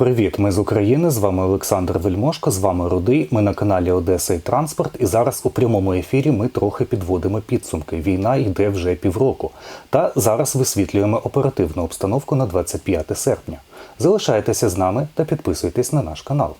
Привіт, ми з України. З вами Олександр Вельмошко. З вами Рудий. Ми на каналі Одеса і Транспорт. І зараз у прямому ефірі ми трохи підводимо підсумки. Війна йде вже півроку. Та зараз висвітлюємо оперативну обстановку на 25 серпня. Залишайтеся з нами та підписуйтесь на наш канал.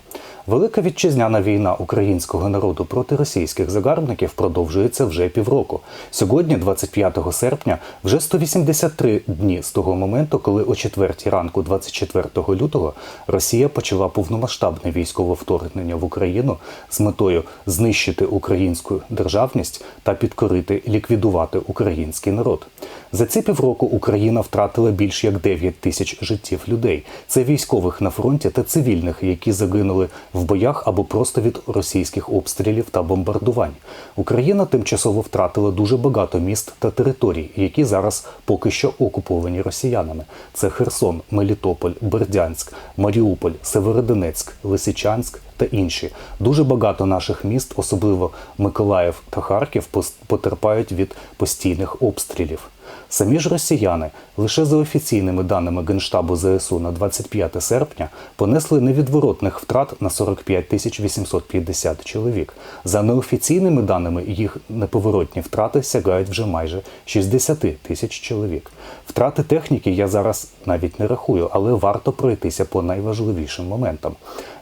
Велика вітчизняна війна українського народу проти російських загарбників продовжується вже півроку. Сьогодні, 25 серпня, вже 183 дні з того моменту, коли о 4 ранку, 24 лютого, Росія почала повномасштабне військове вторгнення в Україну з метою знищити українську державність та підкорити ліквідувати український народ. За ці півроку Україна втратила більш як 9 тисяч життів людей. Це військових на фронті та цивільних, які загинули в боях або просто від російських обстрілів та бомбардувань. Україна тимчасово втратила дуже багато міст та територій, які зараз поки що окуповані росіянами. Це Херсон, Мелітополь, Бердянськ, Маріуполь, Северодонецьк, Лисичанськ та інші. Дуже багато наших міст, особливо Миколаїв та Харків, потерпають від постійних обстрілів. Самі ж росіяни лише за офіційними даними Генштабу ЗСУ на 25 серпня понесли невідворотних втрат на 45 тисяч 850 чоловік. За неофіційними даними їх неповоротні втрати сягають вже майже 60 тисяч чоловік. Втрати техніки я зараз навіть не рахую, але варто пройтися по найважливішим моментам.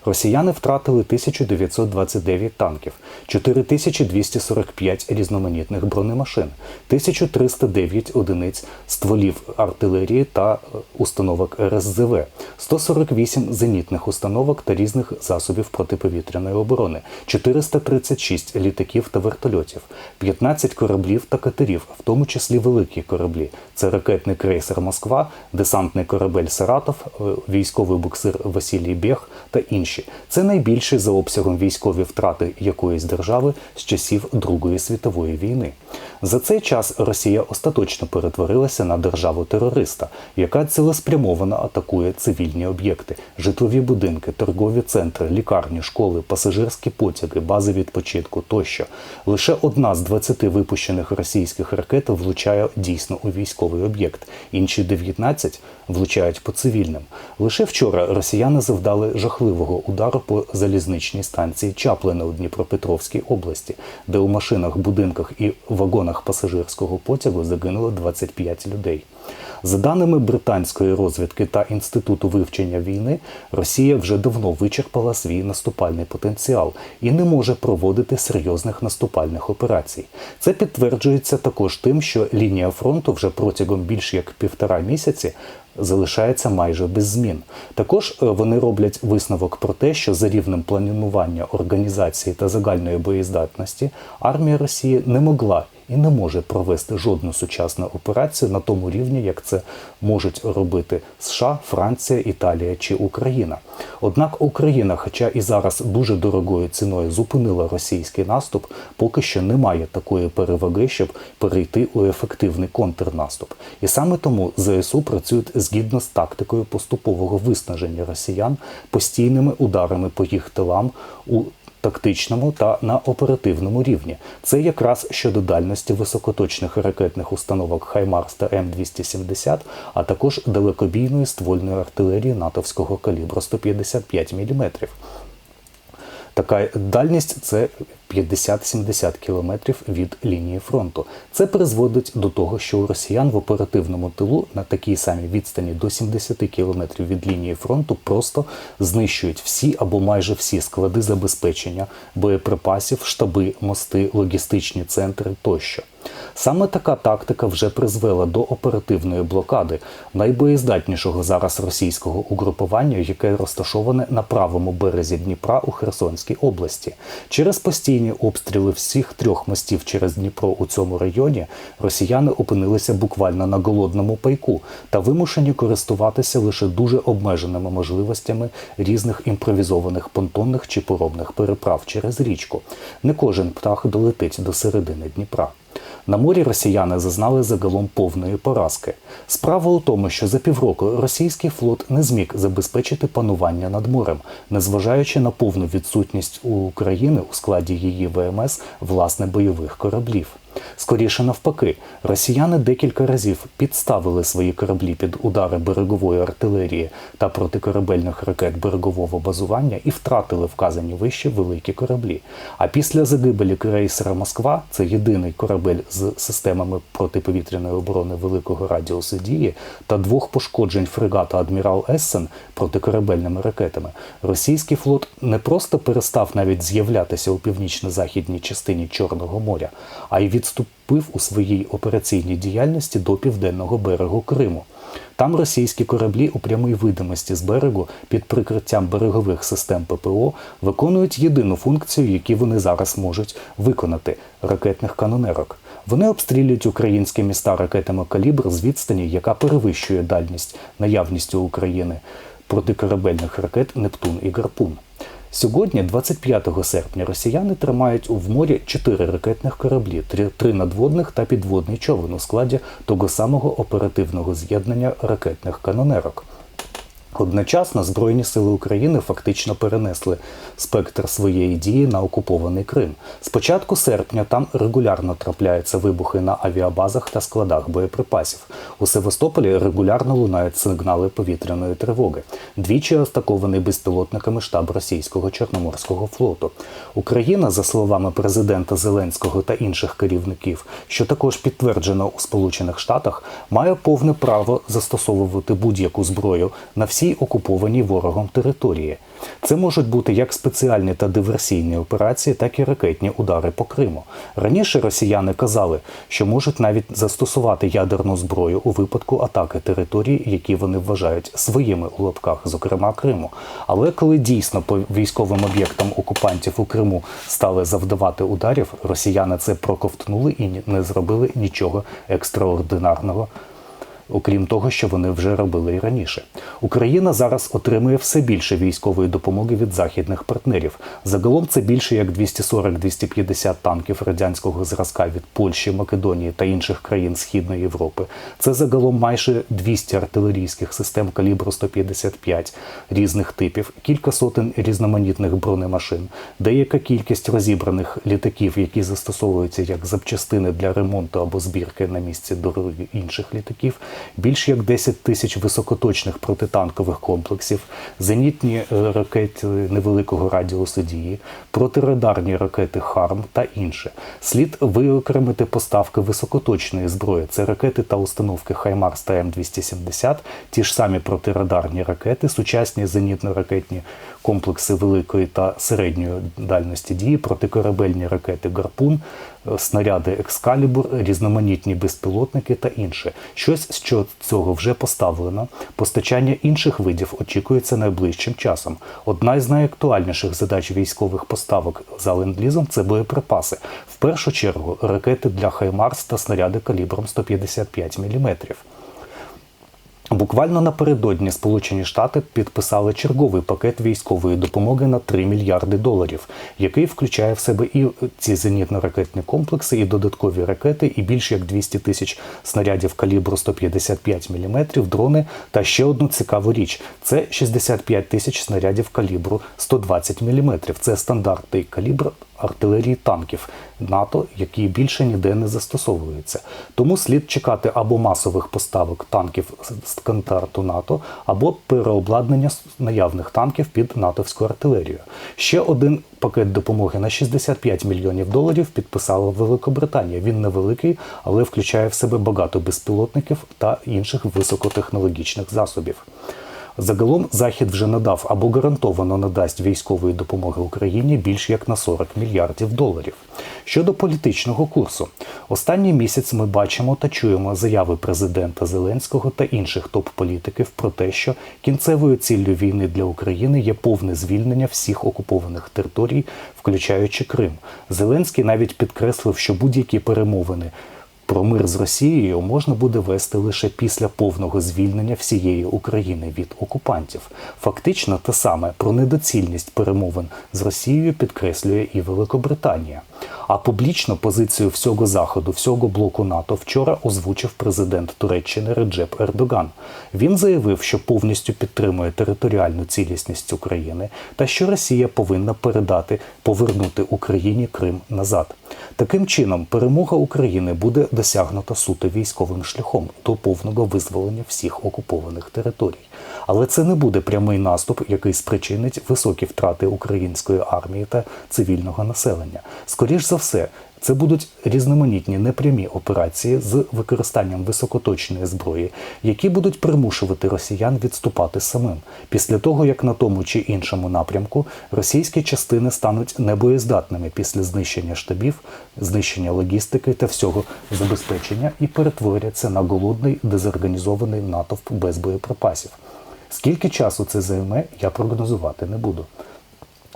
Росіяни втратили 1929 танків, 4245 різноманітних бронемашин, 1309 одиниць стволів артилерії та е, установок РСЗВ, 148 зенітних установок та різних засобів протиповітряної оборони, 436 літаків та вертольотів, 15 кораблів та катерів, в тому числі великі кораблі. Це ракетний крейсер Москва, десантний корабель Саратов, е, військовий буксир Василій Бєг та інші. Це найбільші за обсягом військові втрати якоїсь держави з часів Другої світової війни. За цей час Росія остаточно перетворилася на державу-терориста, яка цілеспрямовано атакує цивільні об'єкти, житлові будинки, торгові центри, лікарні, школи, пасажирські потяги, бази відпочинку тощо. Лише одна з 20 випущених російських ракет влучає дійсно у військовий об'єкт. Інші 19 влучають по цивільним. Лише вчора росіяни завдали жахливого удару по залізничній станції Чаплина у Дніпропетровській області, де у машинах, будинках і вагонах пасажирського потягу загинуло 25 людей. За даними британської розвідки та інституту вивчення війни, Росія вже давно вичерпала свій наступальний потенціал і не може проводити серйозних наступальних операцій. Це підтверджується також тим, що лінія фронту вже протягом більш як півтора місяці залишається майже без змін. Також е, вони роблять висновок про те, що за рівнем планування організації та загальної боєздатності армія Росії не могла і не може провести жодну сучасну операцію на тому рівні, як це можуть робити США, Франція, Італія чи Україна. Однак Україна, хоча і зараз дуже дорогою ціною зупинила російський наступ, поки що не має такої переваги, щоб перейти у ефективний контрнаступ. І саме тому ЗСУ працюють згідно з тактикою поступового виснаження росіян постійними ударами по їх тилам у тактичному та на оперативному рівні. Це якраз щодо дальності високоточних ракетних установок Хаймарс та М270, а також далекобійної ствольної артилерії натовського калібру 155 мм. Така дальність це 50-70 кілометрів від лінії фронту. Це призводить до того, що у росіян в оперативному тилу на такій самій відстані до 70 кілометрів від лінії фронту просто знищують всі або майже всі склади забезпечення боєприпасів, штаби, мости, логістичні центри тощо. Саме така тактика вже призвела до оперативної блокади найбоєздатнішого зараз російського угрупування, яке розташоване на правому березі Дніпра у Херсонській області. Через постійні обстріли всіх трьох мостів через Дніпро у цьому районі росіяни опинилися буквально на голодному пайку та вимушені користуватися лише дуже обмеженими можливостями різних імпровізованих понтонних чи поробних переправ через річку. Не кожен птах долетить до середини Дніпра. На морі росіяни зазнали загалом повної поразки. Справа у тому, що за півроку російський флот не зміг забезпечити панування над морем, незважаючи на повну відсутність у України у складі її ВМС власне бойових кораблів. Скоріше навпаки, росіяни декілька разів підставили свої кораблі під удари берегової артилерії та протикорабельних ракет берегового базування і втратили вказані вище великі кораблі. А після загибелі крейсера Москва, це єдиний корабель з системами протиповітряної оборони великого радіусу дії та двох пошкоджень фрегата Адмірал Ессен протикорабельними ракетами, російський флот не просто перестав навіть з'являтися у північно-західній частині Чорного моря, а й відступив у своїй операційній діяльності до південного берегу Криму. Там російські кораблі у прямій видимості з берегу під прикриттям берегових систем ППО виконують єдину функцію, яку вони зараз можуть виконати ракетних канонерок. Вони обстрілюють українські міста ракетами калібр з відстані, яка перевищує дальність наявністю України протикорабельних ракет Нептун і Гарпун. Сьогодні, 25 серпня, росіяни тримають в морі чотири ракетних кораблі, три, надводних та підводний човен у складі того самого оперативного з'єднання ракетних канонерок. Одночасно Збройні сили України фактично перенесли спектр своєї дії на окупований Крим. З початку серпня там регулярно трапляються вибухи на авіабазах та складах боєприпасів. У Севастополі регулярно лунають сигнали повітряної тривоги. Двічі атакований безпілотниками штаб російського чорноморського флоту. Україна, за словами президента Зеленського та інших керівників, що також підтверджено у Сполучених Штатах, має повне право застосовувати будь-яку зброю на всій окупованій ворогом території. Це можуть бути як спеціальні та диверсійні операції, так і ракетні удари по Криму. Раніше росіяни казали, що можуть навіть застосувати ядерну зброю у випадку атаки територій, які вони вважають своїми у лапках, зокрема Криму. Але коли дійсно по військовим об'єктам окупантів у Криму стали завдавати ударів, росіяни це проковтнули і не зробили нічого екстраординарного окрім того, що вони вже робили і раніше. Україна зараз отримує все більше військової допомоги від західних партнерів. Загалом це більше як 240-250 танків радянського зразка від Польщі, Македонії та інших країн Східної Європи. Це загалом майже 200 артилерійських систем калібру 155 різних типів, кілька сотень різноманітних бронемашин, деяка кількість розібраних літаків, які застосовуються як запчастини для ремонту або збірки на місці дороги інших літаків більш як 10 тисяч високоточних протитанкових комплексів, зенітні ракети невеликого радіусу дії, протирадарні ракети ХАРМ та інше. Слід виокремити поставки високоточної зброї. Це ракети та установки Хаймарс та М270, ті ж самі протирадарні ракети, сучасні зенітно-ракетні комплекси великої та середньої дальності дії, протикорабельні ракети Гарпун, е, снаряди Екскалібур, різноманітні безпілотники та інше. Щось з цього вже поставлено. Постачання інших видів очікується найближчим часом. Одна із найактуальніших задач військових поставок за ленд-лізом – це боєприпаси. В першу чергу ракети для Хаймарс та снаряди калібром 155 мм. Буквально напередодні Сполучені Штати підписали черговий пакет військової допомоги на 3 мільярди доларів, який включає в себе і ці зенітно-ракетні комплекси, і додаткові ракети, і більш як 200 тисяч снарядів калібру 155 мм, дрони та ще одну цікаву річ: це 65 тисяч снарядів калібру 120 мм. Це стандартний калібр артилерії танків НАТО, які більше ніде не застосовуються. Тому слід чекати або масових поставок танків стандарту НАТО, або переобладнання наявних танків під натовську артилерію. Ще один пакет допомоги на 65 мільйонів доларів підписала Великобританія. Він невеликий, але включає в себе багато безпілотників та інших високотехнологічних засобів. Загалом Захід вже надав або гарантовано надасть військової допомоги Україні більш як на 40 мільярдів доларів. Щодо політичного курсу, останній місяць ми бачимо та чуємо заяви президента Зеленського та інших топ-політиків про те, що кінцевою ціллю війни для України є повне звільнення всіх окупованих територій, включаючи Крим. Зеленський навіть підкреслив, що будь-які перемовини Про мир з Росією можна буде вести лише після повного звільнення всієї України від окупантів. Фактично, те саме про недоцільність перемовин з Росією підкреслює і Великобританія. А публічно позицію всього заходу, всього блоку НАТО вчора озвучив президент Туреччини Реджеп Ердоган. Він заявив, що повністю підтримує територіальну цілісність України та що Росія повинна передати повернути Україні Крим назад. Таким чином, перемога України буде досягнута суто військовим шляхом до повного визволення всіх окупованих територій. Але це не буде прямий наступ, який спричинить високі втрати української армії та цивільного населення. Скоріш за все, це будуть різноманітні непрямі операції з використанням високоточної зброї, які будуть примушувати росіян відступати самим після того, як на тому чи іншому напрямку російські частини стануть небоєздатними після знищення штабів, знищення логістики та всього забезпечення і перетворяться на голодний дезорганізований натовп без боєприпасів. Скільки часу це займе, я прогнозувати не буду.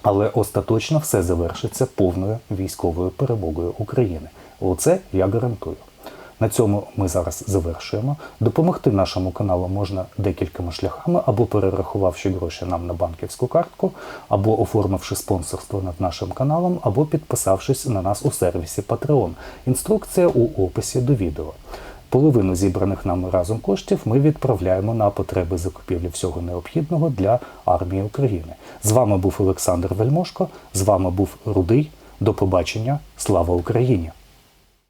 Але остаточно все завершиться повною військовою перемогою України. Оце я гарантую. На цьому ми зараз завершуємо. Допомогти нашому каналу можна декількома шляхами, або перерахувавши гроші нам на банківську картку, або оформивши спонсорство над нашим каналом, або підписавшись на нас у сервісі Patreon. Інструкція у описі до відео. Половину зібраних нами разом коштів ми відправляємо на потреби закупівлі всього необхідного для армії України. З вами був Олександр Вельмошко, з вами був Рудий. До побачення. Слава Україні!